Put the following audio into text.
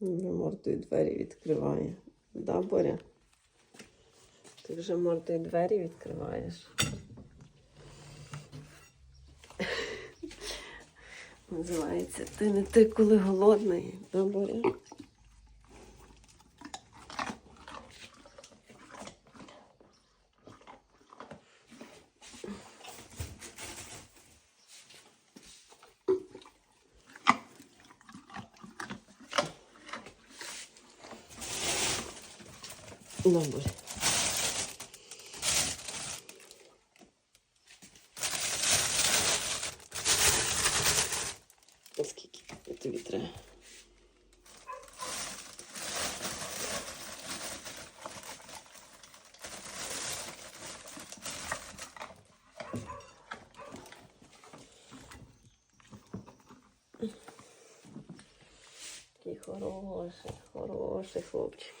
Мордою двері відкриває. Да, Боря? Ти вже мордою двері відкриваєш. Називається Ти не ти, коли голодний, да, Боря? Да, Боря. А Скільки тобі треба? Такий хороший, хороший хлопчик.